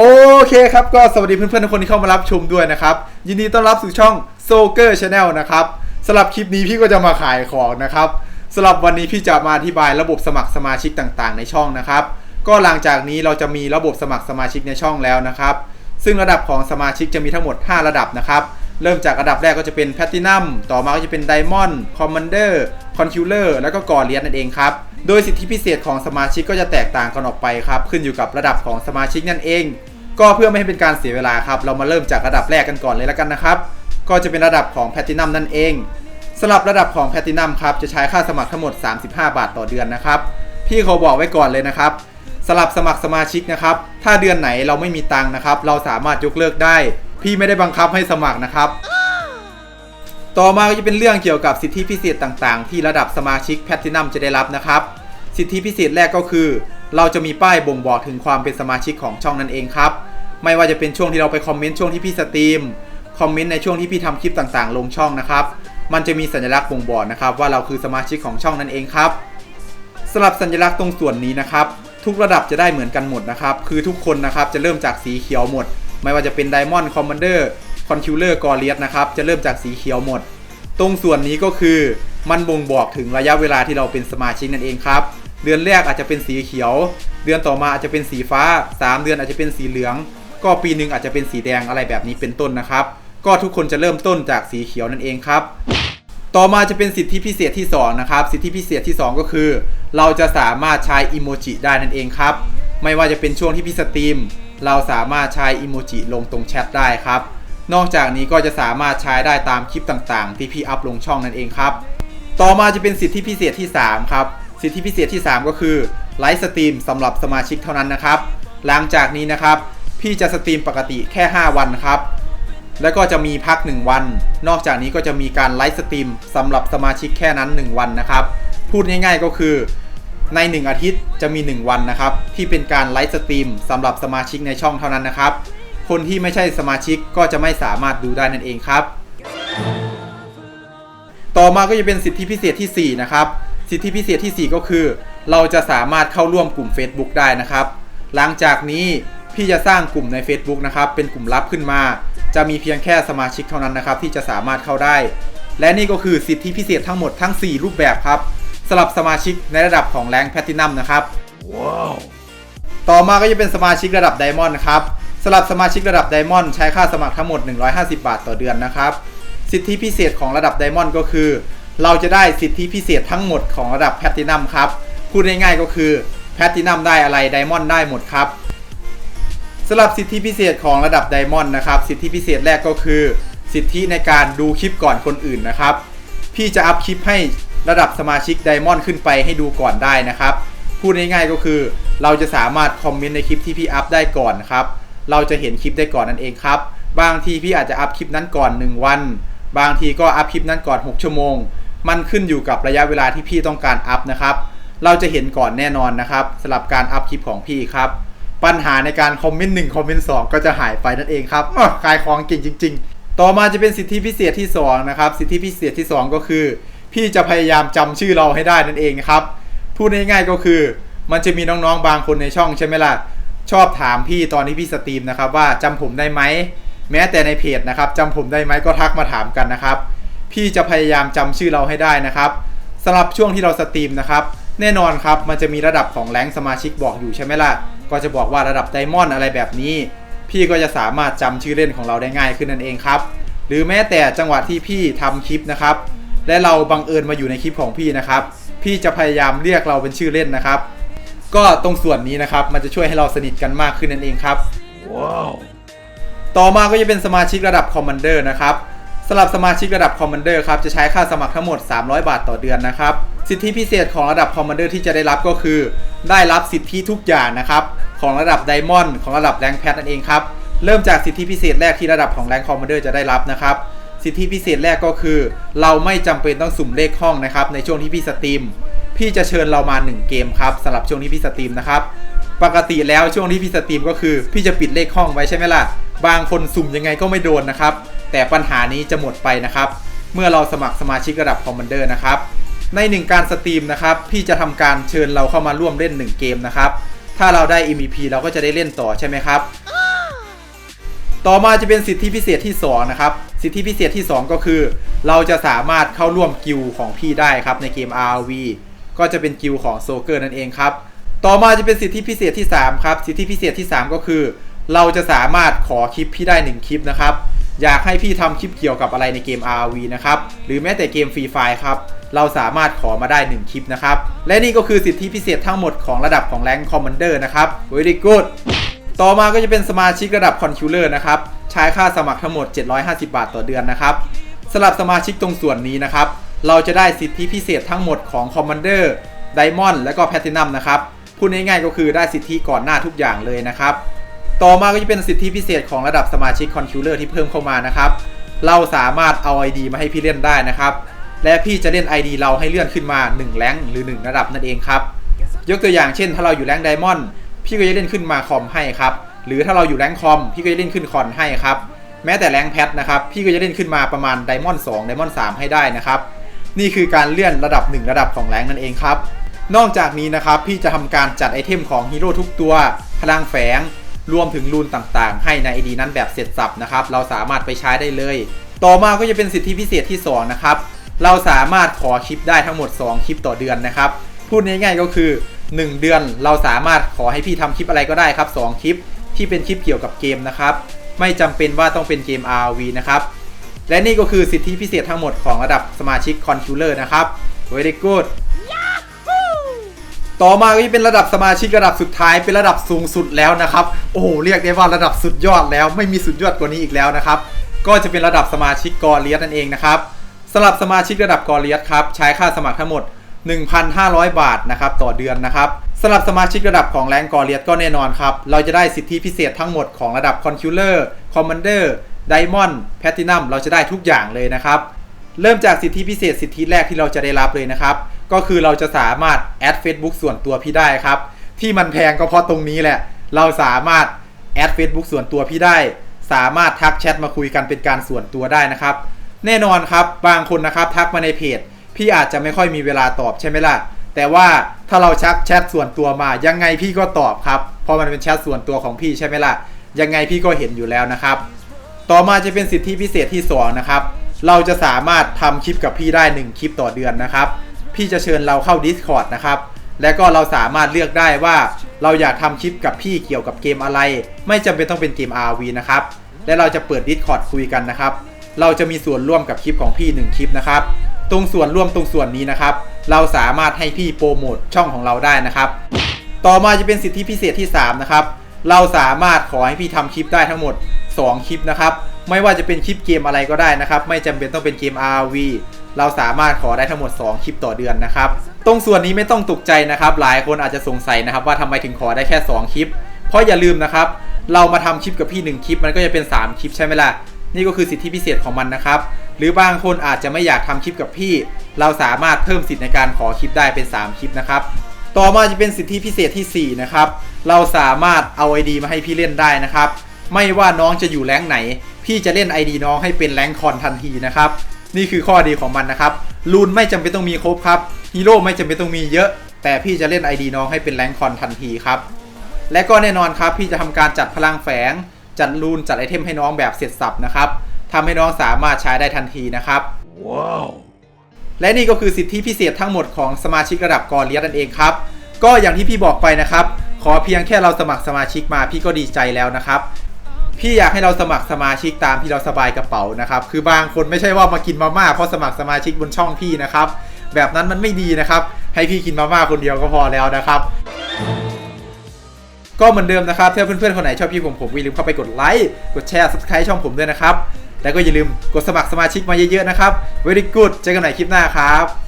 โอเคครับ ก็สวัสดีเพื่อนๆทุกคนที่เข้ามารับชมด้วยนะครับ ยินดีต้อนรับสู่ช่อง s o g e r Channel นะครับสำหรับคลิปนี้พี่ก็จะมาขายของนะครับสำหรับวันนี้พี่จะมาอธิบายระบบสมัครสมาชิกต่างๆ ในช่องนะครับ ก็หลังจากนี้เราจะมีระบบสมัครสมาชิกในช่องแล้วนะครับ ซึ่งระดับของสมาชิกจะมีทั้งหมด 5 ระดับนะครับ เริ่มจากระดับแรกก็จะเป็นแพ t ตินัมต่อมาก็จะเป็นไดมอนด์คอมมานเดอร์คอนคิวเลอร์แล้วก็กอเลียนนั่นเองครับ โดยสิทธิพิเศษของสมาชิกก็จะแตกต่างกันออกไปครับขึ้นอยู่กับระดับของสมาชิกนั่นเอง ก็เพื่อไม่ให้เป็นการเสียเวลาครับ เรามาเริ่มจากระดับแรกกันก่อนเลยแล้วกันนะครับ ก็จะเป็นระดับของแพ t ตินัมนั่นเองสำหรับระดับของแพ t ตินัมครับจะใช้ค่าสมัครทั้งหมด 35 บาทต่อเดือนนะครับพี่เขาบอกไว้ก่อนเลยนะครับสลับสมัครสมาชิกนะครับ ถ้าเดือนไหนเราไม่มีตังค์นะครับ เราสามารถยกเลิกได้ พี่ไม่ได้บังคับให้สมัครนะครับ ต่อมาก็จะเป็นเรื่องเกี่ยวกับสิทธิพิเศษต่างๆ ที่ระดับสมาชิกแพทตินัมจะได้รับนะครับ สิทธิพิเศษแรกก็คือ เราจะมีป้ายบ่งบอกถึงความเป็นสมาชิกของช่องนั่นเองครับ ไม่ว่าจะเป็นช่วงที่เราไปคอมเมนต์ช่วงที่พี่สตรีม คอมเมนต์ในช่วงที่พี่ทำคลิปต่างๆ ลงช่องนะครับ มันจะมีสัญลักษณ์บ่งบอกนะครับว่าเราคือสมาชิกของช่องนั่นเองครับสำหรับสัญลักษณ์ตรงส่วนนี้นะครับ ทุกระดับจะได้เหมือนกันหมดนะครับ คือทุกคนนะครับจะเริ่มจากสีเขียวหมด ไม่ว่าจะเป็นไดมอนด์คอมมานเดอร์คอนคิวเลอร์กอเลียสนะครับ จะเริ่มจากสีเขียวหมด ตรงส่วนนี้ก็คือมันบ่งบอกถึงระยะเวลาที่เราเป็นสมาชิกนั่นเองครับ เดือนแรกอาจจะเป็นสีเขียว เดือนต่อมาอาจจะเป็นสีฟ้า 3 เดือนอาจจะเป็นสีเหลือง ก็ปีหนึ่งอาจจะเป็นสีแดงอะไรแบบนี้เป็นต้นนะครับ ก็ทุกคนจะเริ่มต้นจากสีเขียวนั่นเองครับ ต่อมาจะเป็นสิทธิพิเศษที่2นะครับ สิทธิพิเศษที่ 2 ก็คือ เราจะสามารถใช้อิโมจิได้นั่นเองครับ ไม่ว่าจะเป็นช่วงที่พี่สตรีม เราสามารถใช้อิโมจิลงตรงแชทได้ครับ นอกจากนี้ก็จะสามารถใช้ได้ตามคลิปต่างๆ ที่พี่อัพลงช่องนั่นเองครับ ต่อมาจะเป็นสิทธิพิเศษที่ 3 ครับ สิทธิพิเศษที่ 3 ก็คือไลฟ์สตรีมสำหรับสมาชิกเท่านั้นนะครับ หลังจากนี้นะครับ พี่จะสตรีมปกติแค่ 5 วันครับ แล้วก็จะมีพัก 1 วัน นอกจากนี้ก็จะมีการไลฟ์สตรีมสำหรับสมาชิกแค่นั้น 1 วันนะครับ พูดง่ายๆก็คือใน 1 อาทิตย์จะมี 1 วันนะครับ ที่เป็นการไลฟ์สตรีมสำหรับสมาชิกในช่องเท่านั้นนะครับ คนที่ไม่ใช่สมาชิกก็จะไม่สามารถดูได้นั่นเองครับ ต่อมาก็จะเป็นสิทธิพิเศษทีสี่4 นะครับ สิทธิพิเศษทีสี่ 4 ก็คือ เราจะสามารถเข้าร่วมกลุ่ม Facebook ได้นะครับ หลังจากนี้พี่จะสร้างกลุ่มใน Facebook นะครับ เป็นกลุ่มลับขึ้นมา จะมีเพียงแค่สมาชิกเท่านั้นนะครับ ที่จะสามารถเข้าได้ และนี่ก็คือสิทธิพิเศษทั้งหมดทั้ง 4 รูปแบบครับสำหรับสมาชิกในระดับของแรงแพทินัมนะครับต่อมาก็จะเป็นสมาชิกระดับไดมอนด์นะครับ สำหรับสมาชิกระดับไดมอนด์ใช้ค่าสมัครทั้งหมด 150 บาทต่อเดือนนะครับ สิทธิพิเศษของระดับไดมอนด์ก็คือ เราจะได้สิทธิพิเศษทั้งหมดของระดับแพทินัมครับ พูดง่ายๆก็คือแพทินัมได้อะไรไดมอนด์ได้หมดครับสำหรับสิทธิพิเศษของระดับไดมอนด์นะครับ สิทธิพิเศษแรกก็คือ สิทธิในการดูคลิปก่อนคนอื่นนะครับ พี่จะอัพคลิปให้ระดับสมาชิกไดมอนด์ขึ้นไปให้ดูก่อนได้นะครับ พูดง่ายๆก็คือ เราจะสามารถคอมเมนต์ในคลิปที่พี่อัพได้ก่อนครับ เราจะเห็นคลิปได้ก่อนนั่นเองครับ บางทีพี่อาจจะอัพคลิปนั้นก่อน 1 วัน บางทีก็อัพคลิปนั้นก่อน 6 ชั่วโมง มันขึ้นอยู่กับระยะเวลาที่พี่ต้องการอัพนะครับ เราจะเห็นก่อนแน่นอนนะครับสำหรับการอัพคลิปของพี่ครับ ปัญหาในการคอมเมนต์หนึ่งคอมเมนต์สองก็จะหายไปนั่นเองครับอ้อขายของเก่งจริง ๆ ต่อมาจะเป็นสิทธิพิเศษที่สองนะครับ สิทธิพิเศษที่สองก็คือ พี่จะพยายามจำชื่อเราให้ได้นั่นเองครับ พูดง่ายๆก็คือ มันจะมีน้องๆบางคนในช่องใช่ไหมล่ะ ชอบถามพี่ตอนที่พี่สตรีมนะครับว่าจำผมได้ไหมแม้แต่ในเพจนะครับจำผมได้ไหมก็ทักมาถามกันนะครับ พี่จะพยายามจำชื่อเราให้ได้นะครับสำหรับช่วงที่เราสตรีมนะครับ แน่นอนครับมันจะมีระดับของแรงสมาชิกบอกอยู่ใช่ไหมล่ะก็จะบอกว่าระดับไดมอนด์อะไรแบบนี้ พี่ก็จะสามารถจำชื่อเล่นของเราได้ง่ายขึ้นนั่นเองครับ หรือแม้แต่จังหวะที่พี่ทำคลิปนะครับ และเราบังเอิญมาอยู่ในคลิปของพี่นะครับ พี่จะพยายามเรียกเราเป็นชื่อเล่นนะครับ ก็ตรงส่วนนี้นะครับ มันจะช่วยให้เราสนิทกันมากขึ้นนั่นเองครับต่อมาก็จะเป็นสมาชิกระดับคอมมานเดอร์นะครับสำหรับสมาชิกระดับคอมมานเดอร์ครับจะใช้ค่าสมัครทั้งหมด 300 บาทต่อเดือนนะครับ สิทธิพิเศษของระดับคอมมานเดอร์ที่จะได้รับก็คือ ได้รับสิทธิทุกอย่างนะครับ ของระดับไดมอนด์ของระดับแรงแพทนั่นเองครับ เริ่มจากสิทธิพิเศษแรกที่ระดับของแรงคอมมานเดอร์จะได้รับนะครับ สิทธิพิเศษแรกก็คือ เราไม่จำเป็นต้องสุ่มเลขห้องนะครับในช่วงที่พี่สตรีม พี่จะเชิญเรามา 1 เกมครับสำหรับช่วงที่พี่สตรีมนะครับ ปกติแล้วช่วงที่พี่สตรีมก็คือ พี่จะปิดเลขห้องไว้ใช่ไหมล่ะ บางคนสุ่มยังไงก็ไม่โดนนะครับ แต่ปัญหานี้จะหมดไปนะครับ เมื่อเราสมัครสมาชิกระดับคอมมานเดอร์นะครับ ใน 1 การสตรีมนะครับ พี่จะทำการเชิญเราเข้ามาร่วมเล่น 1 เกมนะครับ ถ้าเราได้ MVP เราก็จะได้เล่นต่อใช่ไหมครับ ต่อมาจะเป็นสิทธิพิเศษที่สองนะครับ สิทธิพิเศษที่สองก็คือ เราจะสามารถเข้าร่วมกิลของพี่ได้ครับในเกม RV ก็จะเป็นกิลของโซเกอร์นั่นเองครับ ต่อมาจะเป็นสิทธิพิเศษที่ 3 ครับ สิทธิพิเศษที่ 3 ก็คือ เราจะสามารถขอคลิปพี่ได้ 1 คลิปนะครับ อยากให้พี่ทำคลิปเกี่ยวกับอะไรในเกม RV นะครับ หรือแม้แต่เกมฟรีไฟครับ เราสามารถขอมาได้ 1 คลิปนะครับ และนี่ก็คือสิทธิพิเศษทั้งหมดของระดับของแรงคอมมานเดอร์นะครับ very good ต่อมาก็จะเป็นสมาชิกระดับคอนคิวเลอร์นะครับ ใช้ค่าสมัครทั้งหมด 750 บาทต่อเดือนนะครับสำหรับสมาชิกตรงส่วนนี้นะครับ เราจะได้สิทธิพิเศษทั้งหมดของคอมมานเดอร์ไดมอนด์และก็แพ t ตินัมนะครับพูดง่ายๆก็คือได้สิทธิก่อนหน้าทุกอย่างเลยนะครับ ต่อมาก็จะเป็นสิทธิพิเศษของระดับสมาชิกคอนคิวเลอร์ที่เพิ่มเข้ามานะครับ เราสามารถเอา ID มาให้พี่เล่นได้นะครับ และพี่จะเล่น ID เราให้เลื่อนขึ้นมา 1 แรงหรือ 1 ระดับนั่นเองครับ ยกตัวอย่างเช่น ถ้าเราอยู่แรงไดมอนด์พี่ก็จะเล่นขึ้นมาคอมให้ครับ หรือถ้าเราอยู่แรงคอมพี่ก็จะเล่นขึ้นคอนให้ครับ แม้แต่แรงแพทนะครับ พี่ก็จะเล่นขึ้นมาประมาณไดมอนด์2ไดมอนด์3ให้ได้นะครับ นี่คือการเลื่อนระดับ 1 ระดับของแรงนั่นเองครับ นอกจากนี้นะครับพี่จะทำการจัดไอเทมของฮีโร่ทุกตัว พลังแฝง รวมถึงรูนต่างๆ ให้ใน ID นั้นแบบเสร็จสับนะครับ เราสามารถไปใช้ได้เลย ต่อมาก็จะเป็นสิทธิพิเศษที่ 2 นะครับ เราสามารถขอคลิปได้ทั้งหมด 2 คลิปต่อเดือนนะครับ พูดง่ายๆก็คือ 1 เดือนเราสามารถขอให้พี่ทำคลิปอะไรก็ได้ครับ 2 คลิปที่เป็นคลิปเกี่ยวกับเกมนะครับ ไม่จำเป็นว่าต้องเป็นเกม RV นะครับ และนี่ก็คือสิทธิพิเศษทั้งหมดของระดับสมาชิกคอนคิวเลอร์นะครับ very good ต่อมาก็จะเป็นระดับสมาชิกระดับสุดท้ายเป็นระดับสูงสุดแล้วนะครับ โอ้โหเรียกได้ว่าระดับสุดยอดแล้ว ไม่มีสุดยอดกว่านี้อีกแล้วนะครับ ก็จะเป็นระดับสมาชิกกอเลียสนั่นเองนะครับสำหรับสมาชิกระดับกอเลียสครับใช้ค่าสมัครทั้งหมด 1,500 บาทนะครับต่อเดือนนะครับสำหรับสมาชิกระดับของแรงกอเลียสก็แน่นอนครับเราจะได้สิทธิพิเศษทั้งหมดของระดับคอนคิวเลอร์คอมมานเดอร์ ไดมอนด์แพตินัมเราจะได้ทุกอย่างเลยนะครับ เริ่มจากสิทธิพิเศษสิทธิแรกที่เราจะได้รับเลยนะครับ ก็คือเราจะสามารถแอด Facebook ส่วนตัวพี่ได้ครับ ที่มันแพงก็เพราะตรงนี้แหละ เราสามารถแอด Facebook ส่วนตัวพี่ได้ สามารถทักแชทมาคุยกันเป็นการส่วนตัวได้นะครับ แน่นอนครับบางคนนะครับทักมาในเพจ พี่อาจจะไม่ค่อยมีเวลาตอบใช่ไหมล่ะแต่ว่าถ้าเราชักแชทส่วนตัวมา ยังไงพี่ก็ตอบครับเพราะมันเป็นแชทส่วนตัวของพี่ใช่ไหมล่ะยังไงพี่ก็เห็นอยู่แล้วนะครับ ต่อมาจะเป็นสิทธิพิเศษที่2นะครับ เราจะสามารถทำคลิปกับพี่ได้ 1 คลิปต่อเดือนนะครับ พี่จะเชิญเราเข้า Discord นะครับ และก็เราสามารถเลือกได้ว่า เราอยากทำคลิปกับพี่เกี่ยวกับเกมอะไร ไม่จำเป็นต้องเป็นเกม RV นะครับ และเราจะเปิด Discord คุยกันนะครับ เราจะมีส่วนร่วมกับคลิปของพี่ 1 คลิปนะครับ ตรงส่วนร่วมตรงส่วนนี้นะครับ เราสามารถให้พี่โปรโมทช่องของเราได้นะครับ ต่อมาจะเป็นสิทธิพิเศษที่3นะครับ เราสามารถขอให้พี่ทำคลิปได้ทั้งหมด 2 คลิปนะครับ ไม่ว่าจะเป็นคลิปเกมอะไรก็ได้นะครับ ไม่จำเป็นต้องเป็นเกม RV เราสามารถขอได้ทั้งหมด 2 คลิปต่อเดือนนะครับ ตรงส่วนนี้ไม่ต้องตกใจนะครับ หลายคนอาจจะสงสัยนะครับว่าทำไมถึงขอได้แค่ 2 คลิป เพราะอย่าลืมนะครับ เรามาทำคลิปกับพี่ 1 คลิปมันก็จะเป็น 3 คลิปใช่ไหมล่ะ นี่ก็คือสิทธิพิเศษของมันนะครับ หรือบางคนอาจจะไม่อยากทำคลิปกับพี่ เราสามารถเพิ่มสิทธิ์ในการขอคลิปได้เป็น 3 คลิปนะครับต่อมาจะเป็นสิทธิพิเศษที่ 4 นะครับ เราสามารถเอา ID มาให้พี่เล่นได้นะครับ ไม่ว่าน้องจะอยู่แรงค์ไหน พี่จะเล่น ID น้องให้เป็นแรงค์คอนทันทีนะครับ นี่คือข้อดีของมันนะครับรูนไม่จำเป็นต้องมีครบครับฮีโร่ไม่จำเป็นต้องมีเยอะ แต่พี่จะเล่น ID น้องให้เป็นแรงค์คอนทันทีครับและก็แน่นอนครับ พี่จะทำการจัดพลังแฝง จัดรูนจัดไอเทมให้น้องแบบเสร็จสับนะครับทำให้น้องสามารถใช้ได้ทันทีนะครับและนี่ก็คือสิทธิพิเศษทั้งหมดของสมาชิกระดับกอเลียสนั่นเองครับ ก็อย่างที่พี่บอกไปนะครับ ขอเพียงแค่เราสมัครสมาชิกมาพี่ก็ดีใจแล้วนะครับ พี่อยากให้เราสมัครสมาชิกตามที่เราสบายกระเป๋านะครับ คือบางคนไม่ใช่ว่ามากินมาม่าเพราะสมัครสมาชิกบนช่องพี่นะครับ แบบนั้นมันไม่ดีนะครับ ให้พี่กินมาม่าคนเดียวก็พอแล้วนะครับก็เหมือนเดิมนะครับถ้าเพื่อนๆ คนไหนชอบพี่ผมผมอย่าลืมเข้าไปกดไลค์ กดแชร์ subscribe ช่องผมด้วยนะครับ แล้วก็อย่าลืมกดสมัครสมาชิกมาเยอะๆ นะครับ very good เจอกันใหม่คลิปหน้าครับ